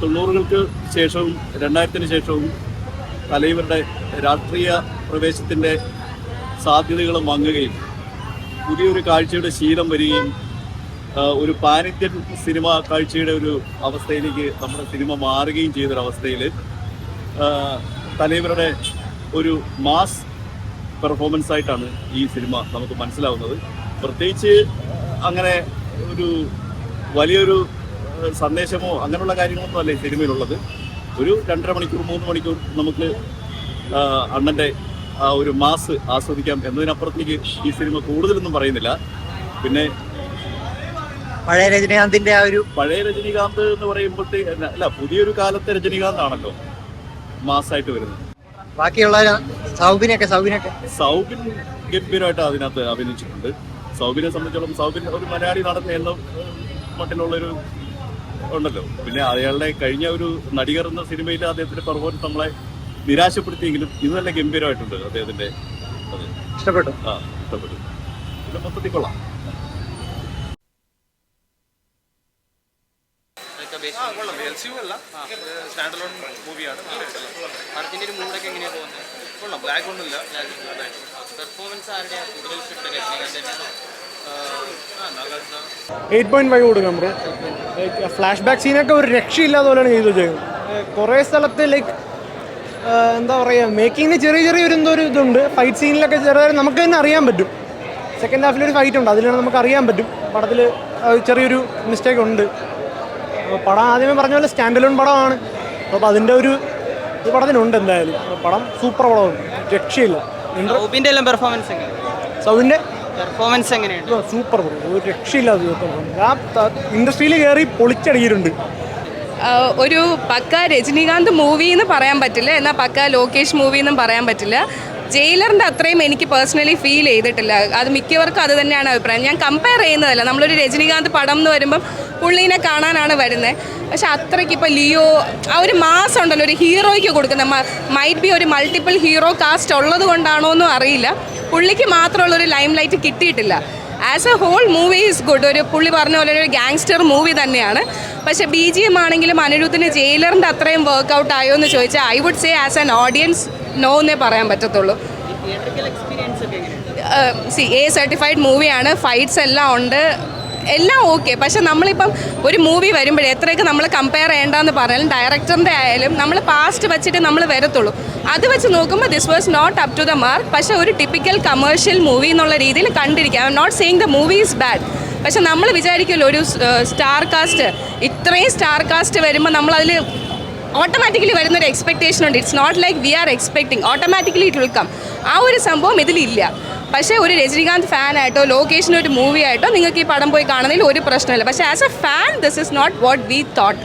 തൊണ്ണൂറുകൾക്ക് ശേഷവും രണ്ടായിരത്തിന് ശേഷവും തലൈവരുടെ രാഷ്ട്രീയ പ്രവേശത്തിന്റെ സാധ്യതകൾ മങ്ങുകയും പുതിയൊരു കാഴ്ചയുടെ ശീലം വരികയും ഒരു പാനിത്യൻ സിനിമ കാഴ്ചയുടെ ഒരു അവസ്ഥയിലേക്ക് നമ്മുടെ സിനിമ മാറുകയും ചെയ്തൊരവസ്ഥയിൽ തലൈവരുടെ ഒരു മാസ് പെർഫോമൻസ് ആയിട്ടാണ് ഈ സിനിമ നമുക്ക് മനസ്സിലാവുന്നത്. പ്രത്യേകിച്ച് അങ്ങനെ ഒരു വലിയൊരു സന്ദേശമോ അങ്ങനെയുള്ള കാര്യങ്ങളൊന്നും അല്ല ഈ സിനിമയിലുള്ളത്. ഒരു രണ്ടര മണിക്കൂർ മൂന്ന് മണിക്കൂർ നമുക്ക് അണ്ണന്റെ അണ്ണന്റെ ആ ഒരു മാസ് ആസ്വദിക്കാം എന്നതിനപ്പുറത്തേക്ക് ഈ സിനിമ കൂടുതലൊന്നും പറയുന്നില്ല. പിന്നെ പഴയ രജനീകാന്തിന്റെ ആ ഒരു പഴയ രജനീകാന്ത് എന്ന് പറയുമ്പോഴത്തേ അല്ല പുതിയൊരു കാലത്തെ രജനീകാന്ത് ആണല്ലോ മാസായിട്ട് വരുന്നത്. ബാക്കിയുള്ള സൗബിനൊക്കെ സൗബിനൊക്കെ? സൗബിൻ ഗംഭീരമായിട്ട് അതിനകത്ത് അഭിനയിച്ചിട്ടുണ്ട്. സൗബിനെ സംബന്ധിച്ചോളം സൗബിൻ ഒരു മലയാളി നടന്ന എന്ന മട്ടിലുള്ള മട്ടിലുള്ളൊരു ഉണ്ടല്ലോ. പിന്നെ അയാളുടെ കഴിഞ്ഞ ഒരു നടികർ എന്ന സിനിമയിൽ അദ്ദേഹത്തിന്റെ പെർഫോമൻസ് നമ്മളെ നിരാശപ്പെടുത്തിയെങ്കിലും ഇത് നല്ല ഗംഭീരമായിട്ടുണ്ട് അദ്ദേഹത്തിന്റെ ഇഷ്ടപ്പെട്ടു. ആ ഇഷ്ടപ്പെട്ടു. പിന്നെ മൊത്തത്തിൽ കൊള്ളാം. എൽ സി യു അല്ല. സ്റ്റാൻഡ് അലോൺ മൂവിയാണ് പടത്തിന്റെ ഒരു മൂഡൊക്കെ കൊള്ളാം. ബ്ലാക്ക് ഒന്നുമില്ല. പെർഫോമൻസ് ആരുടെയാണ് കൂടുതൽ ഇഷ്ടപ്പെട്ട രജനീകാന്ത് ആ എയ്റ്റ് പോയിന്റ് ഫൈവ് കൊടുക്കാം ബ്രോ. ഫ്ലാഷ് ബാക്ക് സീനൊക്കെ ഒരു രക്ഷയില്ലാത്ത പോലെയാണ് ചെയ്തു വെച്ചേക്കുന്നത് കുറേ സ്ഥലത്ത് ലൈക്ക് എന്താ പറയുക മേക്കിങ്ങിന് ചെറിയ ചെറിയ ഒരു എന്തോ ഒരു ഇതുണ്ട്. ഫൈറ്റ് സീനിലൊക്കെ ചെറിയ നമുക്ക് തന്നെ അറിയാൻ പറ്റും. സെക്കൻഡ് ഹാഫിൽ ഒരു ഫൈറ്റ് ഉണ്ട് അതിലാണ് നമുക്ക് അറിയാൻ പറ്റും. പടത്തിൽ ചെറിയൊരു മിസ്റ്റേക്ക് ഉണ്ട്. പടം ആദ്യമേ പറഞ്ഞ പോലെ സ്റ്റാൻഡ് ലോൺ പടമാണ് അപ്പോൾ അതിന്റെ ഒരു ഈ പടത്തിനുണ്ട് എന്തായാലും. പടം സൂപ്പർ പടമാണ് രക്ഷയില്ല. സൗബിന്റെ എല്ലാം പെർഫോമൻസ് സൗവിന്റെ പെർഫോമൻസ് എങ്ങനെയുണ്ട്? സൂപ്പർ ഒരു രക്ഷയില്ലാത്ത ആ ഇൻഡസ്ട്രിയിൽ കയറി പൊളിച്ചടിയിട്ടുണ്ട് ഒരു പക്ക രജനീകാന്ത് മൂവി എന്ന് പറയാൻ പറ്റില്ല. എന്നാൽ പക്ക ലോകേഷ് മൂവി എന്നും പറയാൻ പറ്റില്ല. ജയിലറിന്റെ അത്രയും എനിക്ക് പേഴ്സണലി ഫീൽ ചെയ്തിട്ടില്ല. അത് മിക്കവർക്കും അത് തന്നെയാണ് അഭിപ്രായം. ഞാൻ കമ്പയർ ചെയ്യുന്നതല്ല. നമ്മളൊരു രജനീകാന്ത് പടം എന്ന് വരുമ്പം പുള്ളീനെ കാണാനാണ് വരുന്നത് പക്ഷെ അത്രയ്ക്ക് ഇപ്പോൾ ലിയോ ആ ഒരു മാസം ഉണ്ടല്ലോ ഒരു ഹീറോയ്ക്ക് കൊടുക്കുന്ന മൈറ്റ് ബി ഒരു മൾട്ടിപ്പിൾ ഹീറോ കാസ്റ്റ് ഉള്ളത് കൊണ്ടാണോ എന്നും അറിയില്ല. പുള്ളിക്ക് മാത്രമുള്ള ഒരു ലൈം ലൈറ്റ് കിട്ടിയിട്ടില്ല. As a whole movie is good ഒരു പുള്ളി പറഞ്ഞ പോലെ ഒരു ഗാങ്സ്റ്റർ മൂവി തന്നെയാണ്. പക്ഷേ ബി ജി എം ആണെങ്കിലും അനിരുദ്ധിന് ജയിലറിന്റെ അത്രയും വർക്കൗട്ട് ആയോ എന്ന് ചോദിച്ചാൽ I would say as an audience no എന്നേ പറയാൻ പറ്റത്തുള്ളൂ. സി എ സർട്ടിഫൈഡ് മൂവിയാണ് ഫൈറ്റ്സ് എല്ലാം ഉണ്ട്. എല്ലാം ഓക്കെ പക്ഷെ നമ്മളിപ്പം ഒരു മൂവി വരുമ്പോഴേ എത്രയൊക്കെ നമ്മൾ കമ്പയർ ചെയ്യേണ്ടതെന്ന് പറഞ്ഞാലും ഡയറക്ടറിന്റെ ആയാലും നമ്മൾ പാസ്റ്റ് വെച്ചിട്ട് നമ്മൾ വരത്തുള്ളൂ. അത് വെച്ച് നോക്കുമ്പോൾ this was not up to the mark പക്ഷെ ഒരു ടിപ്പിക്കൽ കമേഴ്ഷ്യൽ മൂവി എന്നുള്ള രീതിയിൽ കണ്ടിരിക്കാം. I'm not seeing the movie is bad പക്ഷെ നമ്മൾ വിചാരിക്കുമല്ലോ ഒരു സ്റ്റാർ കാസ്റ്റ് ഇത്രയും സ്റ്റാർ കാസ്റ്റ് വരുമ്പോൾ നമ്മളതിൽ ഓട്ടോമാറ്റിക്കലി വരുന്നൊരു എക്സ്പെക്ടേഷൻ ഉണ്ട്. It's not like we are expecting automatically it will come ആ ഒരു സംഭവം ഇതിലില്ല. പക്ഷേ ഒരു രജനീകാന്ത് ഫാനായിട്ടോ ലോകേഷിന്റെ ഒരു മൂവി ആയിട്ടോ നിങ്ങൾക്ക് ഈ പടം പോയി കാണുന്നതിൽ ഒരു പ്രശ്നമില്ല. പക്ഷേ as a fan this is not what we thought